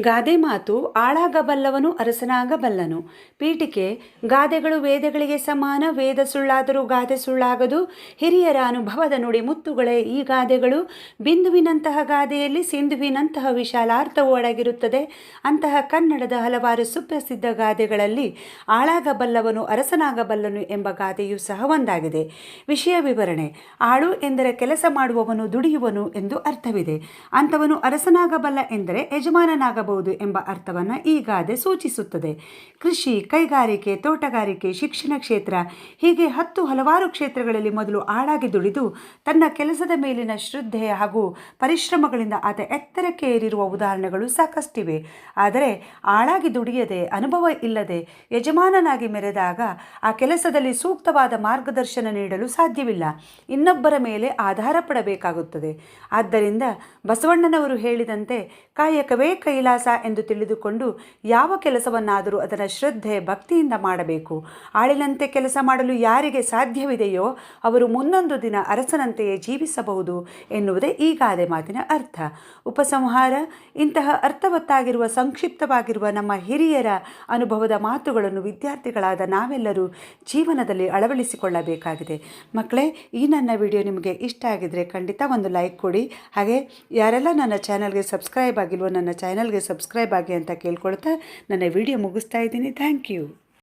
ಗಾದೆ ಮಾತು ಆಳಾಗಬಲ್ಲವನು ಅರಸನಾಗಬಲ್ಲನು. ಪೀಠಿಕೆ, ಗಾದೆಗಳು ವೇದಗಳಿಗೆ ಸಮಾನ, ವೇದ ಸುಳ್ಳಾದರೂ ಗಾದೆ ಸುಳ್ಳಾಗದು. ಹಿರಿಯರ ಅನುಭವದ ನುಡಿ ಮುತ್ತುಗಳೇ ಈ ಗಾದೆಗಳು. ಬಿಂದುವಿನಂತಹ ಗಾದೆಯಲ್ಲಿ ಸಿಂಧುವಿನಂತಹ ವಿಶಾಲಾರ್ಥವು ಅಡಗಿರುತ್ತದೆ. ಅಂತಹ ಕನ್ನಡದ ಹಲವಾರು ಸುಪ್ರಸಿದ್ಧ ಗಾದೆಗಳಲ್ಲಿ ಆಳಾಗಬಲ್ಲವನು ಅರಸನಾಗಬಲ್ಲನು ಎಂಬ ಗಾದೆಯೂ ಸಹ ಒಂದಾಗಿದೆ. ವಿಷಯ ವಿವರಣೆ, ಆಳು ಎಂದರೆ ಕೆಲಸ ಮಾಡುವವನು ದುಡಿಯುವನು ಎಂದು ಅರ್ಥವಿದೆ. ಅಂಥವನು ಅರಸನಾಗಬಲ್ಲ ಎಂದರೆ ಯಜಮಾನನಾಗಬಹುದು ಎಂಬ ಅರ್ಥವನ್ನು ಈ ಗಾದೆ ಸೂಚಿಸುತ್ತದೆ. ಕೃಷಿ, ಕೈಗಾರಿಕೆ, ತೋಟಗಾರಿಕೆ, ಶಿಕ್ಷಣ ಕ್ಷೇತ್ರ ಹೀಗೆ ಹತ್ತು ಹಲವಾರು ಕ್ಷೇತ್ರಗಳಲ್ಲಿ ಮೊದಲು ಆಳಾಗಿ ದುಡಿದು ತನ್ನ ಕೆಲಸದ ಮೇಲಿನ ಶ್ರದ್ಧೆ ಹಾಗೂ ಪರಿಶ್ರಮಗಳಿಂದ ಆತ ಎತ್ತರಕ್ಕೆ ಏರಿರುವ ಉದಾಹರಣೆಗಳು ಸಾಕಷ್ಟಿವೆ. ಆದರೆ ಆಳಾಗಿ ದುಡಿಯದೆ, ಅನುಭವ ಇಲ್ಲದೆ, ಯಜಮಾನನಾಗಿ ಮೆರೆದಾಗ ಆ ಕೆಲಸದಲ್ಲಿ ಸೂಕ್ತವಾದ ಮಾರ್ಗದರ್ಶನ ನೀಡಲು ಸಾಧ್ಯವಿಲ್ಲ. ಇನ್ನೊಬ್ಬರ ಮೇಲೆ ಆಧಾರ ಪಡಬೇಕಾಗುತ್ತದೆ ಆದ್ದರಿಂದ ಬಸವಣ್ಣನವರು ಹೇಳಿದಂತೆ ಕಾಯಕವೇ ಕೈಲಾಸ ಎಂದು ತಿಳಿದುಕೊಂಡು ಯಾವ ಕೆಲಸವನ್ನಾದರೂ ಅದರ ಶ್ರದ್ಧೆ ಭಕ್ತಿಯಿಂದ ಮಾಡಬೇಕು. ಆಳಿನಂತೆ ಕೆಲಸ ಮಾಡಲು ಯಾರಿಗೆ ಸಾಧ್ಯವಿದೆಯೋ ಅವರು ಮುಂದೊಂದು ದಿನ ಅರಸನಂತೆಯೇ ಜೀವಿಸಬಹುದು ಎನ್ನುವುದೇ ಈ ಗಾದೆ ಮಾತಿನ ಅರ್ಥ. ಉಪಸಂಹಾರ, ಇಂತಹ ಅರ್ಥವತ್ತಾಗಿರುವ, ಸಂಕ್ಷಿಪ್ತವಾಗಿರುವ ನಮ್ಮ ಹಿರಿಯರ ಅನುಭವದ ಮಾತುಗಳನ್ನು ವಿದ್ಯಾರ್ಥಿಗಳಾದ ನಾವೆಲ್ಲರೂ ಜೀವನದಲ್ಲಿ ಅಳವಡಿಸಿಕೊಳ್ಳಬೇಕಾಗಿದೆ. ಮಕ್ಕಳೇ, ಈ ನನ್ನ ವಿಡಿಯೋ ನಿಮಗೆ ಇಷ್ಟ ಆಗಿದ್ರೆ ಖಂಡಿತ ಒಂದು ಲೈಕ್ ಕೊಡಿ. ಹಾಗೆ, ಯಾರೆಲ್ಲ ನನ್ನ ಚಾನಲ್ಗೆ ಸಬ್ಸ್ಕ್ರೈಬ್ ಆಗಿಲ್ವೋ ನನ್ನ ಚಾನಲ್ಗೆ ಸಬ್ಸ್ಕ್ರೈಬ್ ಆಗಿ ಅಂತ ಕೇಳ್ಕೊಳ್ತಾ ನನ್ನ ವಿಡಿಯೋ ಮುಗಿಸ್ತಾ ಇದ್ದೀನಿ. Thank you